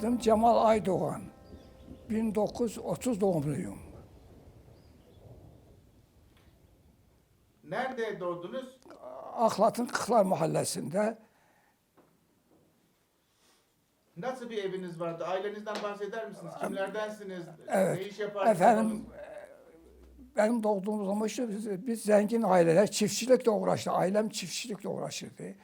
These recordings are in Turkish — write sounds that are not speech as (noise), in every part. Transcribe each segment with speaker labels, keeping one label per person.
Speaker 1: Adım Cemal Aydoğan. 1930 doğumluyum.
Speaker 2: Nerede doğdunuz?
Speaker 1: Aklat'ın Kıklar Mahallesi'nde.
Speaker 2: Nasıl bir eviniz vardı? Ailenizden bahseder misiniz? Kimlerdensiniz?
Speaker 1: Evet.
Speaker 2: Ne iş yaparsınız?
Speaker 1: Efendim benim doğduğum zaman işte biz, biz zengin aileler çiftçilikle uğraştı. Ailem çiftçilikle uğraşırdı.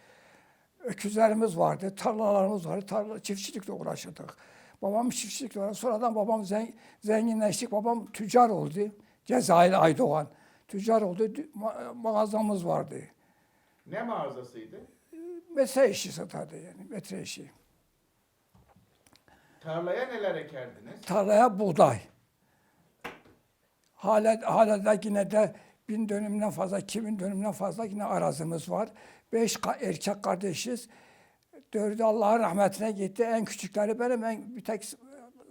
Speaker 1: Öküzlerimiz vardı, tarlalarımız vardı. Tarla, çiftçilikle uğraşırdık. Babam çiftçilikle uğraştı. Sonradan babam zen, zenginleştik. Babam tüccar oldu. Cezayir Aydoğan. Tüccar oldu. Ma- mağazamız vardı.
Speaker 2: Ne mağazasıydı?
Speaker 1: Metre işi satardı yani. Metre işi.
Speaker 2: Tarlaya neler ekerdiniz?
Speaker 1: tarlaya buğday. Hala, hala da yine de bin dönümden fazla, iki bin dönümden fazla yine arazimiz var. Beş erkek kardeşiz. Dördü Allah'ın rahmetine gitti. En küçükleri benim, en bir tek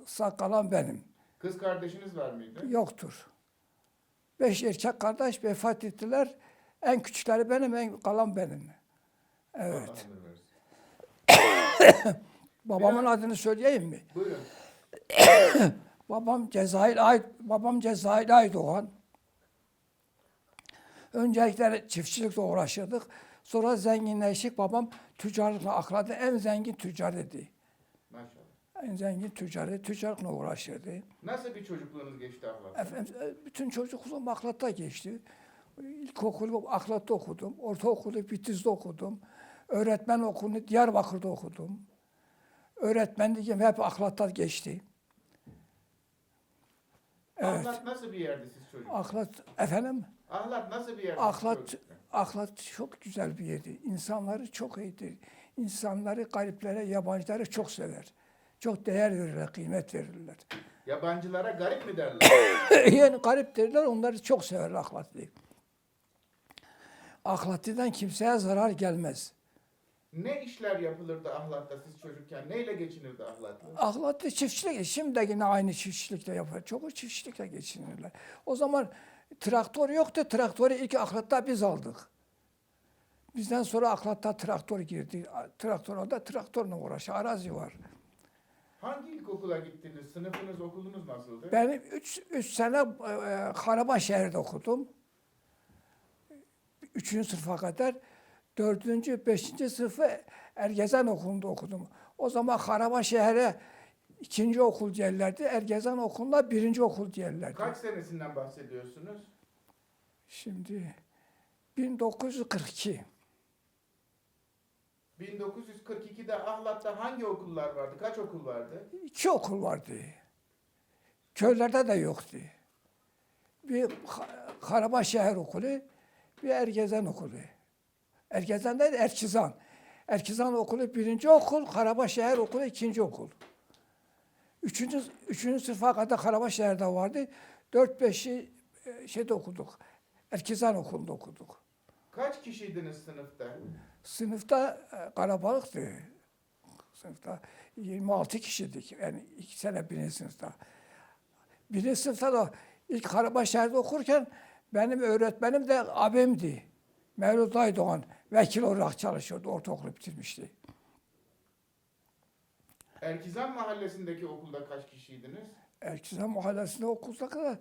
Speaker 1: sağ kalan benim.
Speaker 2: Kız kardeşiniz var mıydı?
Speaker 1: Yoktur. Beş erkek kardeş vefat ettiler. En küçükleri benim, en kalan benim. Evet. (coughs) Babamın adını söyleyeyim mi?
Speaker 2: Buyurun. (coughs)
Speaker 1: Babam Cezayir Ay babam Cezayir Aydoğan. Öncelikle çiftçilikle uğraşırdık. Sonra zenginleştik. Babam tüccarlıkla akladı. En zengin tüccar dedi.
Speaker 2: Maşallah.
Speaker 1: En zengin tüccarı. Tüccarlıkla uğraşırdı.
Speaker 2: Nasıl bir çocukluğunuz geçti abla?
Speaker 1: Efendim, e, bütün çocukluğum Aklat'ta geçti. İlkokulu Aklat'ta okudum. Ortaokulu Bitiz'de okudum. Öğretmen okulunu Diyarbakır'da okudum. Öğretmenliğim hep Aklat'ta geçti. Evet.
Speaker 2: Ahlat nasıl bir yerdi siz çocuk?
Speaker 1: Aklat, efendim?
Speaker 2: Ahlat nasıl bir yerdi? siz
Speaker 1: Ahlat, Ahlat çok güzel bir yerdi. İnsanları çok iyidir. İnsanları gariplere, yabancıları çok sever. Çok değer verirler, kıymet verirler.
Speaker 2: Yabancılara garip mi derler? (coughs)
Speaker 1: yani garip derler, onları çok sever Ahlatlı. Ahlatlı'dan kimseye zarar gelmez.
Speaker 2: ne işler yapılırdı Ahlat'ta siz çocukken? Neyle geçinirdi Ahlatlı?
Speaker 1: Ahlatlı çiftçilik, şimdi yine aynı çiftçilikle yapar. Çok çiftçilikle geçinirler. O zaman traktör yoktu. Traktörü ilk Ahlat'ta biz aldık. Bizden sonra Ahlat'ta traktör girdi. Traktör da traktörle uğraşıyor. Arazi var.
Speaker 2: Hangi ilkokula gittiniz? Sınıfınız, okulunuz nasıldı?
Speaker 1: Ben 3 üç sene e, Karabaşehir'de okudum. Üçüncü sınıfa kadar. Dördüncü, beşinci sınıfı Ergezen Okulu'nda okudum. O zaman Karabaşehir'e ikinci okul derlerdi. Ergezen Okulu'na birinci okul derlerdi.
Speaker 2: Kaç senesinden bahsediyorsunuz?
Speaker 1: Şimdi 1942.
Speaker 2: 1942'de Ahlat'ta hangi okullar vardı? Kaç okul vardı?
Speaker 1: İki okul vardı. Köylerde de yoktu. Bir Ka- Karabaşehir okulu, bir Ergezen okulu. Ergezen değil, Erkizan. Erkizan okulu birinci okul, Karabaşehir okulu ikinci okul. Üçüncü, üçüncü sınıfa kadar Karabaşehir'de vardı. Dört beşi e, şeyde okuduk. Erkizan okulunda okuduk.
Speaker 2: Kaç kişiydiniz sınıfta?
Speaker 1: Sınıfta e, kalabalıktı. Sınıfta 26 kişiydik. Yani iki sene birinci sınıfta. Birinci sınıfta da ilk Karabaşehir'de okurken benim öğretmenim de abimdi. Mevlüt Aydoğan vekil olarak çalışıyordu. Ortaokulu bitirmişti.
Speaker 2: Erkizan mahallesindeki okulda kaç kişiydiniz?
Speaker 1: Erkizan mahallesinde okulda kadar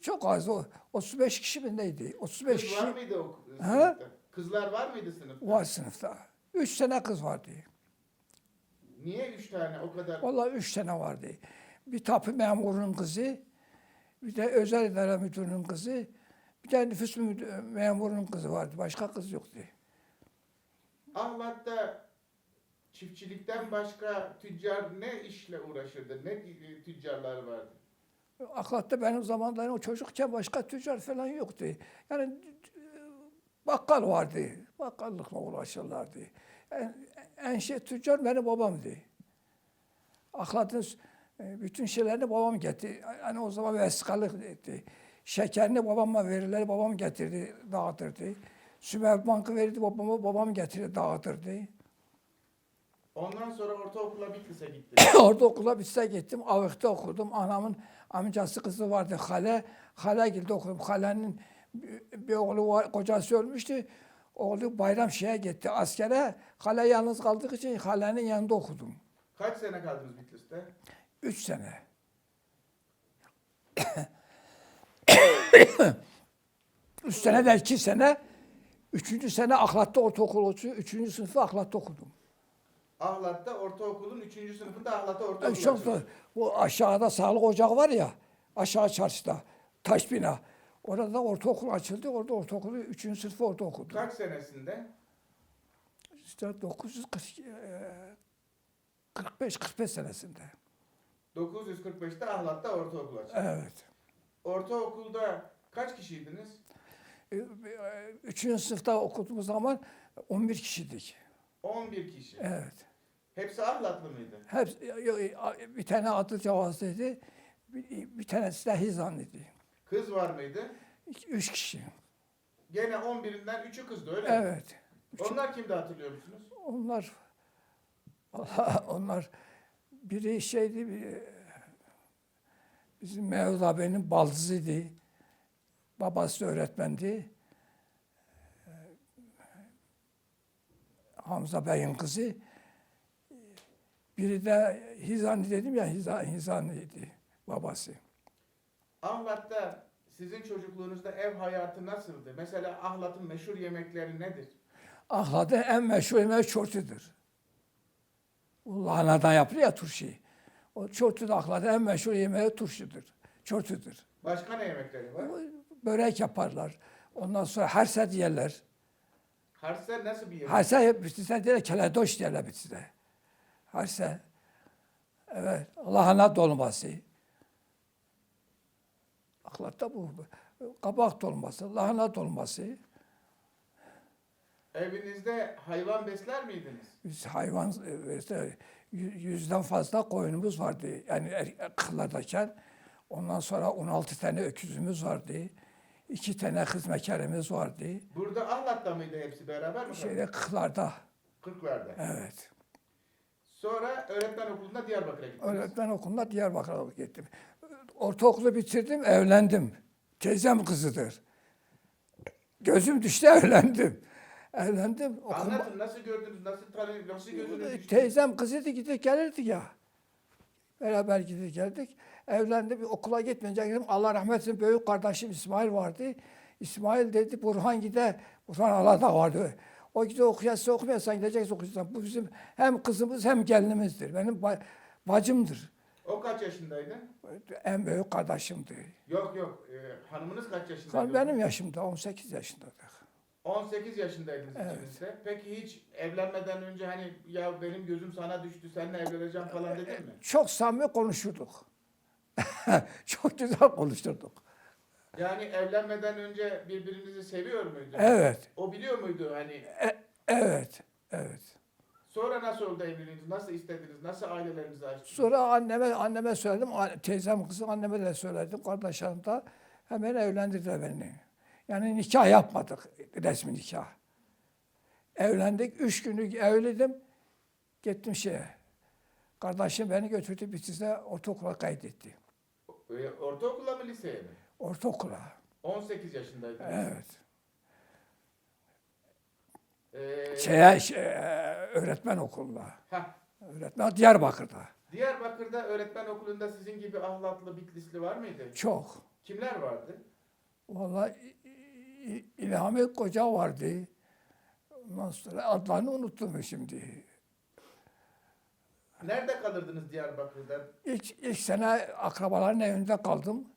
Speaker 1: çok az. O 35 kişi mi neydi? 35
Speaker 2: Kız
Speaker 1: kişi
Speaker 2: var mıydı o
Speaker 1: Ha?
Speaker 2: Kızlar var mıydı sınıfta?
Speaker 1: var sınıfta. Üç tane kız vardı.
Speaker 2: Niye üç tane o kadar?
Speaker 1: Vallahi üç tane vardı. Bir tapu memurunun kızı, bir de özel idare müdürünün kızı, bir de nüfus memurunun kızı vardı. Başka kız yoktu.
Speaker 2: Ahlat'ta çiftçilikten başka tüccar ne işle uğraşırdı? Ne e, tüccarlar vardı?
Speaker 1: Aklat'ta benim zamanlarım o çocukken başka tüccar falan yoktu. Yani bakkal vardı. Bakkallıkla uğraşırlardı. En, en şey tüccar benim babamdı. Aklat'ın e, bütün şeylerini babam getirdi. Hani o zaman vesikalık etti. Şekerini babama verirler, babam getirdi, dağıtırdı. Sümer Bankı verirdi babama, babam getirdi, dağıtırdı.
Speaker 2: Ondan sonra ortaokula Bitlis'e gittiniz. (coughs)
Speaker 1: Orada okula bitse gittim. Avık'ta okudum. Anamın amcası kızı vardı Hale. Hale girdi okudum. Hale'nin bir, oğlu var, kocası ölmüştü. Oğlu bayram şeye gitti askere. Hale yalnız kaldığı için Hale'nin yanında okudum.
Speaker 2: Kaç sene kaldınız Bitlis'te?
Speaker 1: Üç sene. (coughs) Üç sene de iki sene. Üçüncü sene Aklat'ta ortaokul olsun. Üçüncü sınıfı Aklat'ta okudum.
Speaker 2: Ahlat'ta ortaokulun 3. sınıfında Ahlat'ta ortaokul
Speaker 1: çok
Speaker 2: açıldı.
Speaker 1: da bu aşağıda sağlık ocağı var ya, aşağı çarşıda, taş bina. Orada ortaokul açıldı. Orada ortaokulu, üçüncü sınıfı orada okudum.
Speaker 2: Kaç senesinde?
Speaker 1: İşte 940, eee, 45-45 senesinde.
Speaker 2: 945'te Ahlat'ta ortaokul açıldı.
Speaker 1: Evet.
Speaker 2: Ortaokulda kaç kişiydiniz?
Speaker 1: E, e, Üçüncü sınıfta okuduğumuz zaman 11 kişiydik.
Speaker 2: 11 kişi.
Speaker 1: Evet.
Speaker 2: Hepsi Ahlatlı mıydı?
Speaker 1: Hep, bir tane adı Cevaz'daydı. Bir, bir tanesi de Hizan'lıydı.
Speaker 2: Kız var mıydı?
Speaker 1: Üç kişi.
Speaker 2: Gene 11'inden 3'ü kızdı öyle mi?
Speaker 1: Evet.
Speaker 2: Onlar kimdi hatırlıyor musunuz?
Speaker 1: Onlar Allah (laughs) onlar biri şeydi bir, bizim Mehmet abinin baldızıydı. Babası öğretmendi. Hamza Bey'in kızı. Biri de Hizani dedim ya Hizani, Hizani'ydi babası.
Speaker 2: Ahlat'ta sizin çocukluğunuzda ev hayatı nasıldı? Mesela Ahlat'ın meşhur yemekleri nedir?
Speaker 1: Ahlat'ın en meşhur yemeği çortudur. Bu lahanadan yapılır ya turşu. O çortu da Ahlat'ın en meşhur yemeği turşudur. Çortudur.
Speaker 2: Başka ne yemekleri var?
Speaker 1: Börek yaparlar. Ondan sonra herse yerler.
Speaker 2: Harse nasıl bir yemek?
Speaker 1: Herse hep bitse diye keledoş derler bitse. Herse. Evet. Lahana dolması. Ahlat'ta bu. Kabak dolması, lahana dolması.
Speaker 2: Evinizde hayvan besler miydiniz?
Speaker 1: Biz hayvan yü- yüzden fazla koyunumuz vardı. Yani er- kırlardayken. Ondan sonra 16 tane öküzümüz vardı. iki tane hizmetkarımız vardı.
Speaker 2: Burada Ahlat'ta mıydı hepsi beraber mi?
Speaker 1: Şeyde kırlarda.
Speaker 2: Kırklar'da.
Speaker 1: Evet.
Speaker 2: Sonra öğretmen okulunda Diyarbakır'a gittiniz.
Speaker 1: Öğretmen okulunda Diyarbakır'a gittim. Ortaokulu bitirdim, evlendim. Teyzem kızıdır. Gözüm düştü, (laughs) evlendim. Evlendim. Okuma,
Speaker 2: Anlatın nasıl gördünüz, nasıl tanı, nasıl gözünüz düştü?
Speaker 1: teyzem kızıydı, gidip gelirdik ya. Beraber gidip geldik. Evlendim, okula gitmeyince gittim. Allah rahmet eylesin, büyük kardeşim İsmail vardı. İsmail dedi, Burhan gider. Burhan Allah da vardı. O gidiyor okuyası okumayasan gideceksin okuyacaksın. Bu bizim hem kızımız hem gelinimizdir. Benim ba- bacımdır.
Speaker 2: O kaç yaşındaydı?
Speaker 1: En büyük kardeşimdi.
Speaker 2: Yok yok, e, hanımınız kaç yaşındaydı?
Speaker 1: Benim yaşımda 18 yaşındaydık.
Speaker 2: 18 yaşındaydınız
Speaker 1: Evet.
Speaker 2: ikiniz de. Peki hiç evlenmeden önce hani ya benim gözüm sana düştü, seninle evleneceğim falan dedin mi?
Speaker 1: Çok samimi konuşurduk. (laughs) Çok güzel konuşurduk.
Speaker 2: Yani evlenmeden önce birbirinizi seviyor muydu?
Speaker 1: Evet,
Speaker 2: O biliyor muydu hani?
Speaker 1: e- evet, evet.
Speaker 2: Sonra nasıl oldu evliliğiniz? Nasıl istediniz? Nasıl ailelerinizi açtınız?
Speaker 1: Sonra anneme anneme söyledim. Teyzem kızım anneme de söyledim. Kardeşlerim de hemen evlendirdiler beni. Yani nikah yapmadık. Resmi nikah. Evlendik. Üç günlük evliydim. Gittim şeye. Kardeşim beni götürdü Bitlis'e ortaokula kaydetti.
Speaker 2: E, Ortaokula mı liseye mi?
Speaker 1: Ortaokula.
Speaker 2: 18 yaşındaydınız.
Speaker 1: Evet.
Speaker 2: Ee,
Speaker 1: Şeye, şey, öğretmen okuluna.
Speaker 2: heh,
Speaker 1: Öğretmen Diyarbakır'da.
Speaker 2: Diyarbakır'da öğretmen okulunda sizin gibi ahlatlı, bitlisli var mıydı?
Speaker 1: Çok.
Speaker 2: Kimler vardı?
Speaker 1: İ- İlhami Koca vardı. Ondan sonra adlarını unuttum şimdi.
Speaker 2: Nerede kalırdınız Diyarbakır'da?
Speaker 1: İlk, ilk sene akrabaların evinde kaldım.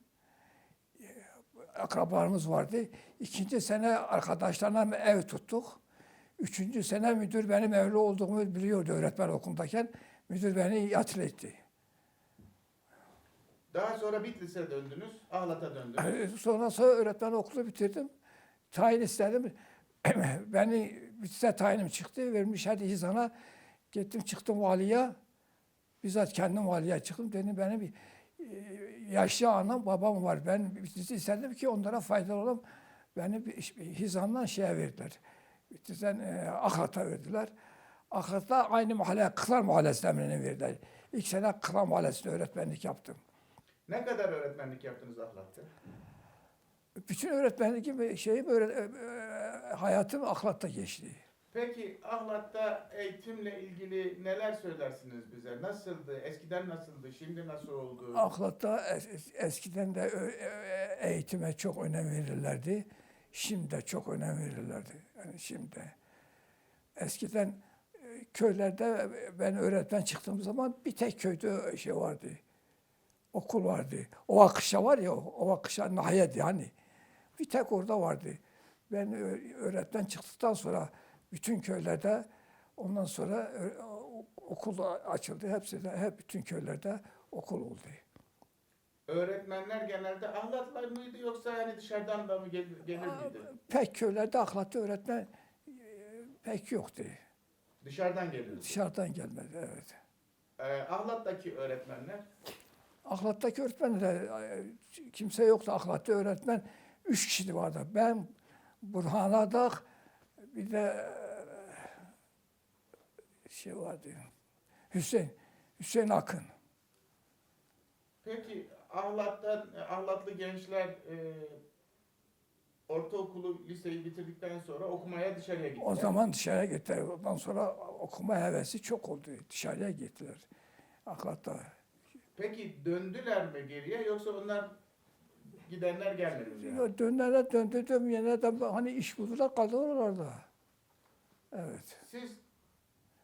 Speaker 1: Akrabalarımız vardı. İkinci sene arkadaşlarla ev tuttuk. Üçüncü sene müdür benim evli olduğumu biliyordu öğretmen okulundayken. Müdür beni yatılı etti.
Speaker 2: Daha sonra Bitlis'e döndünüz, Ahlat'a döndünüz.
Speaker 1: Ee, Sonra sonra öğretmen okulu bitirdim. Tayin istedim. (clears throat) Beni bitse tayinim çıktı. Vermiş hadi İzan'a. Gittim çıktım valiye. Bizzat kendim valiye çıktım. Dedim benim bir yaşlı anam babam var. Ben istedim ki onlara faydalı olalım. Beni Hizan'dan şeye verdiler. Bitlis'ten e, Akhat'a verdiler. Akhat'ta aynı mahalle, Kılar Mahallesi'ne beni verdiler. İlk sene Kılar Mahallesi'nde öğretmenlik yaptım.
Speaker 2: Ne kadar öğretmenlik yaptınız Ahlat'ta?
Speaker 1: Bütün öğretmenlik şeyim öğre- e, e, hayatım ahlakta geçti.
Speaker 2: Peki Ahlat'ta eğitimle ilgili neler söylersiniz bize? Nasıldı? Eskiden nasıldı? Şimdi nasıl oldu?
Speaker 1: Aklat'ta es- eskiden de eğitime çok önem verirlerdi. Şimdi de çok önem verirlerdi. Yani şimdi de. Eskiden e, köylerde ben öğretmen çıktığım zaman bir tek köyde şey vardı. Okul vardı. O akışa var ya, o akışa nahiyet yani. Bir tek orada vardı. Ben öğretmen çıktıktan sonra bütün köylerde ondan sonra o- okul açıldı. Hepsi de, hep bütün köylerde okul oldu.
Speaker 2: Öğretmenler genelde Ahlatlar mıydı yoksa hani dışarıdan da mı gel- gelir miydi?
Speaker 1: Pek köylerde ahlaklı öğretmen e, pek yoktu.
Speaker 2: Dışarıdan gelirdi.
Speaker 1: Dışarıdan gelmedi, evet.
Speaker 2: Ee, Ahlat'taki öğretmenler
Speaker 1: Ahlaktaki öğretmen de e, kimse yoktu. Ahlaklı öğretmen üç kişi vardı. Ben, Burhan Adak, bir de e, şey vardı. Hüseyin, Hüseyin Akın.
Speaker 2: Peki Ahlat'tan, Ahlatlı gençler e, ortaokulu, liseyi bitirdikten sonra okumaya dışarıya gittiler.
Speaker 1: O zaman dışarıya gittiler. Ondan sonra okuma hevesi çok oldu. Dışarıya gittiler. Ahlakta.
Speaker 2: Peki döndüler mi geriye yoksa onlar gidenler gelmedi yani?
Speaker 1: Ya Dönene döndürdüm yine de hani iş buldular kaldılar orada. Evet.
Speaker 2: Siz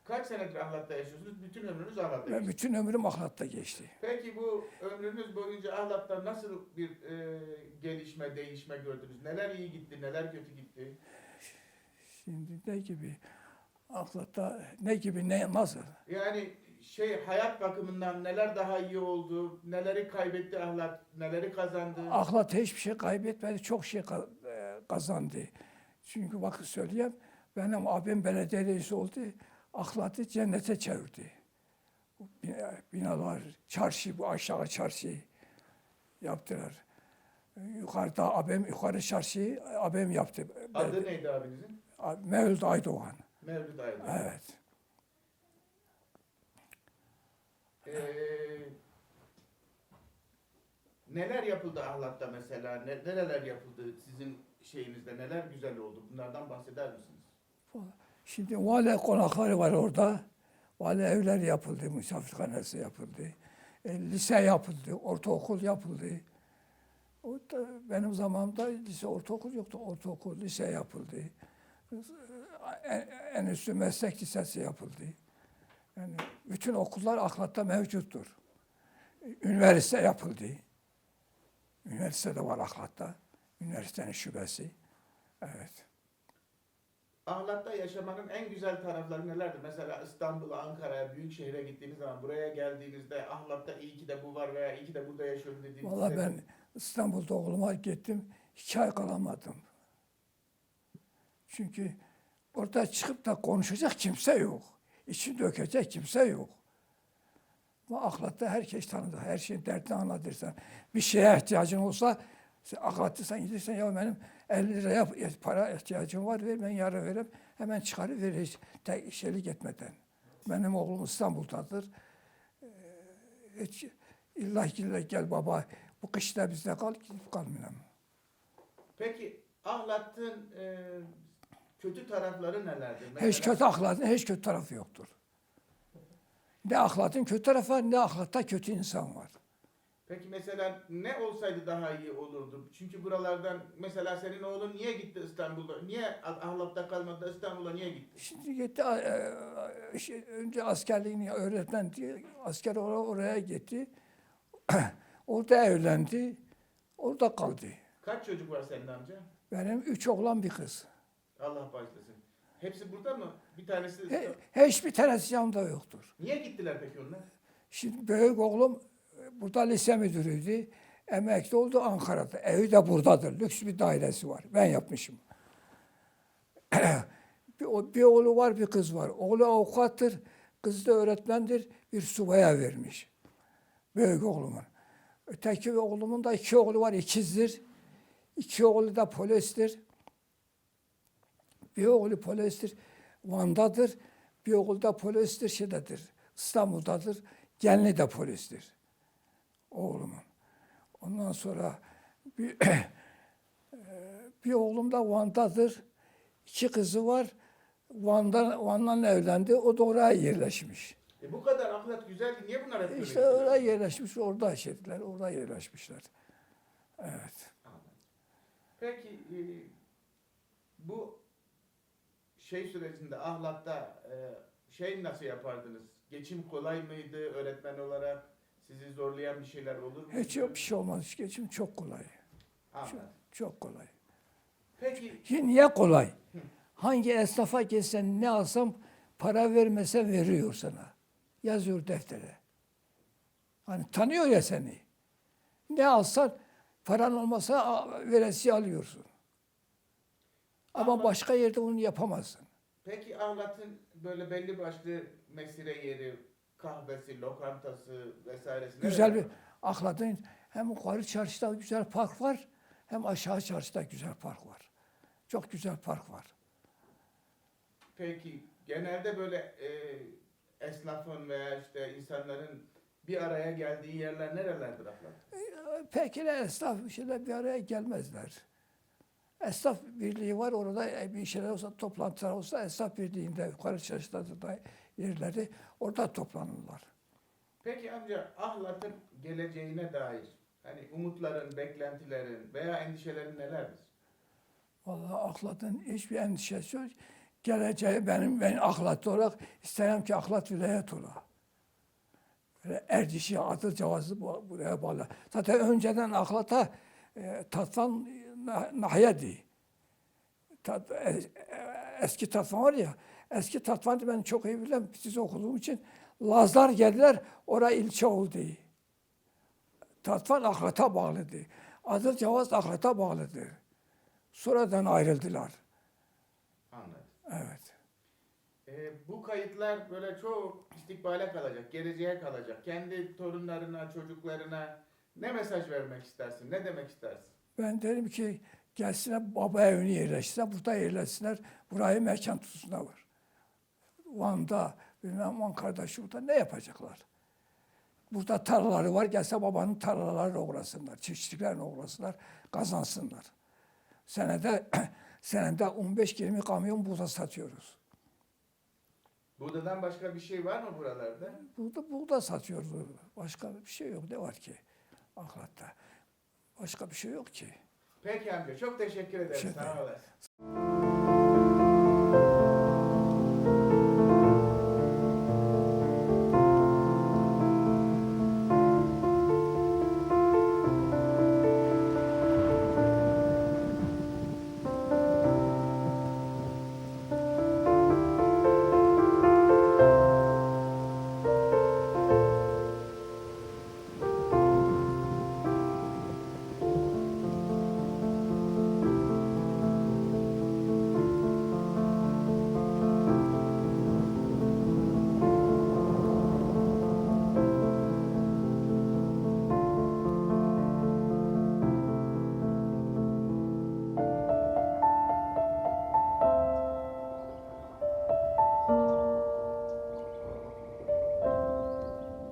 Speaker 2: kaç senedir Ahlat'ta yaşıyorsunuz? Bütün ömrünüz Ahlat'ta
Speaker 1: Ben
Speaker 2: geçti.
Speaker 1: bütün ömrüm ahlatta geçti.
Speaker 2: Peki bu ömrünüz boyunca Ahlat'ta nasıl bir e, gelişme, değişme gördünüz? Neler iyi gitti, neler kötü gitti?
Speaker 1: Şimdi ne gibi ahlatta ne gibi ne nasıl?
Speaker 2: Yani şey hayat bakımından neler daha iyi oldu, neleri kaybetti Ahlat, neleri kazandı?
Speaker 1: Ahlat hiçbir şey kaybetmedi, çok şey e, kazandı. Çünkü bakın söyleyeyim, benim abim belediye reisi oldu, ahlatı cennete çevirdi. Binalar, çarşı, bu aşağı çarşı yaptılar. Yukarıda abim, yukarı çarşıyı abim yaptı.
Speaker 2: Adı neydi abinizin?
Speaker 1: Mevlüt Aydoğan.
Speaker 2: Mevlüt Aydın.
Speaker 1: Evet.
Speaker 2: Ee, neler yapıldı Ahlat'ta mesela? Ne, nereler yapıldı sizin şeyinizde? Neler güzel oldu? Bunlardan bahseder misiniz?
Speaker 1: Şimdi vali konakları var orada. Vali evler yapıldı, misafirhanesi yapıldı. E, lise yapıldı, ortaokul yapıldı. O da benim zamanımda lise, ortaokul yoktu. Ortaokul, lise yapıldı. En, en üstü meslek lisesi yapıldı. Yani bütün okullar ahlatta mevcuttur. Üniversite yapıldı. Üniversite de var ahlatta. Üniversitenin şubesi. Evet.
Speaker 2: Ahlat'ta yaşamanın en güzel tarafları nelerdir? Mesela İstanbul'a, Ankara'ya, büyük şehre gittiğiniz zaman buraya geldiğinizde Ahlat'ta iyi ki de bu var veya iyi ki de burada yaşıyorum dediğiniz
Speaker 1: Valla ben İstanbul'da oğluma gittim. iki ay kalamadım. Çünkü orada çıkıp da konuşacak kimse yok. İçini dökecek kimse yok. Ama ahlatta herkes tanıdı. Her şeyin derdini anlatırsan. Bir şeye ihtiyacın olsa sen ahlatırsan gidersen ya benim 50 liraya para ihtiyacım var ver ben yarın veririm. Hemen çıkarı verir hiç tek şeylik etmeden. Benim oğlum İstanbul'dadır. Ee, hiç illa ki gel baba bu kışta bizde kal gidip kalmayalım.
Speaker 2: Peki Ahlat'ın e, kötü tarafları nelerdir?
Speaker 1: Hiç kötü ahlakın hiç kötü tarafı yoktur. Ne ahlakın kötü tarafı var, ne ahlakta kötü insan var.
Speaker 2: Peki mesela ne olsaydı daha iyi olurdu? Çünkü buralardan mesela senin oğlun niye gitti İstanbul'a? Niye Ahlat'ta kalmadı İstanbul'a niye gitti?
Speaker 1: Şimdi gitti e, önce askerliğini öğretmen diye asker oraya, oraya gitti. (clears throat) orada evlendi. Orada kaldı.
Speaker 2: Kaç çocuk var senin amca?
Speaker 1: Benim üç oğlan bir kız.
Speaker 2: Allah bağışlasın. Hepsi burada mı? Bir tanesi...
Speaker 1: He, hiçbir tanesi yanımda yoktur.
Speaker 2: Niye gittiler peki onlar?
Speaker 1: Şimdi büyük oğlum e, burada lise müdürüydü. Emekli oldu Ankara'da. Evi de buradadır. Lüks bir dairesi var. Ben yapmışım. (clears throat) bir, bir oğlu var, bir kız var. Oğlu avukattır, kız da öğretmendir. Bir subaya vermiş. Büyük oğlumun. Öteki oğlumun da iki oğlu var, ikizdir. İki oğlu da polistir. Bir oğlu polistir, Van'dadır. Bir oğlu da polistir, şeydedir, İstanbul'dadır. Genli de polistir. Oğlumun. Ondan sonra bir, (clears throat) bir oğlum da Van'dadır. İki kızı var. Van'dan, Van'dan evlendi. O da oraya yerleşmiş.
Speaker 2: E bu kadar ahlak güzeldi. Niye bunlar hep böyle
Speaker 1: İşte oraya yerleşmiş, orada yaşadılar, orada yerleşmişler. Evet.
Speaker 2: Peki e, bu şey sürecinde ahlakta e, şey nasıl yapardınız? Geçim kolay mıydı öğretmen olarak? Sizi zorlayan bir şeyler olur mu?
Speaker 1: Hiç yok bir şey olmaz. Geçim çok kolay. Çok,
Speaker 2: Anladım.
Speaker 1: çok kolay.
Speaker 2: Peki
Speaker 1: Şimdi niye kolay? Hangi esnafa gitsen ne alsam para vermese veriyor sana. Yazıyor deftere. Hani tanıyor ya seni. Ne alsan paran olmasa a- veresi alıyorsun. Ama
Speaker 2: Ama-
Speaker 1: başka yerde onu yapamazsın.
Speaker 2: peki ahlatın böyle belli başlı mesire yeri, kahvesi, lokantası vesairesi
Speaker 1: Güzel bir ahlatın hem yukarı çarşıda güzel park var hem aşağı çarşıda güzel park var. Çok güzel park var.
Speaker 2: Peki genelde böyle e, esnafın veya işte insanların bir araya geldiği yerler nerelerdir ahlat?
Speaker 1: Peki de esnaf şeyler bir araya gelmezler. Esnaf birliği var orada e, bir şeyler olsa toplantılar olsa esnaf birliğinde yukarı çarşıda da yerleri orada toplanırlar.
Speaker 2: Peki amca ahlatın geleceğine dair hani umutların, beklentilerin veya endişelerin nelerdir?
Speaker 1: Vallahi ahlatın hiçbir endişesi yok. Geleceği benim ben ahlatlı olarak isterim ki ahlat vilayet ola. Böyle Erdişi adı cevazı bu- buraya bağlı. Zaten önceden ahlata e, tatvan nah- nahyedi. Tat, e- e- eski tatvan var ya, eski tatvanı ben çok iyi bilirim. Siz okuduğum için Lazlar geldiler, oraya ilçe oldu. Tatvan ahlata bağlıdı. Adı cevaz ahlata bağlıdır. Sonradan ayrıldılar.
Speaker 2: Anladım.
Speaker 1: Evet.
Speaker 2: Ee, bu kayıtlar böyle çok istikbale kalacak, geleceğe kalacak. Kendi torunlarına, çocuklarına ne mesaj vermek istersin, ne demek istersin?
Speaker 1: Ben derim ki gelsinler baba evini yerleşsinler, burada yerleşsinler, burayı mekan tutsunlar. Van'da, bilmem Ankara'da, şurada ne yapacaklar? Burada tarlaları var, gelse babanın tarlalarına uğrasınlar, çiftçiliklerine uğrasınlar, kazansınlar. Senede (clears throat) senede 15-20 kamyon buğda satıyoruz.
Speaker 2: Buğdadan başka bir şey var mı buralarda?
Speaker 1: Burada buğda satıyoruz. Başka bir şey yok. Ne var ki ahlatta? Başka bir şey yok ki.
Speaker 2: Peki amca çok teşekkür ederim.
Speaker 1: Teşekkür
Speaker 2: Sağ olasın.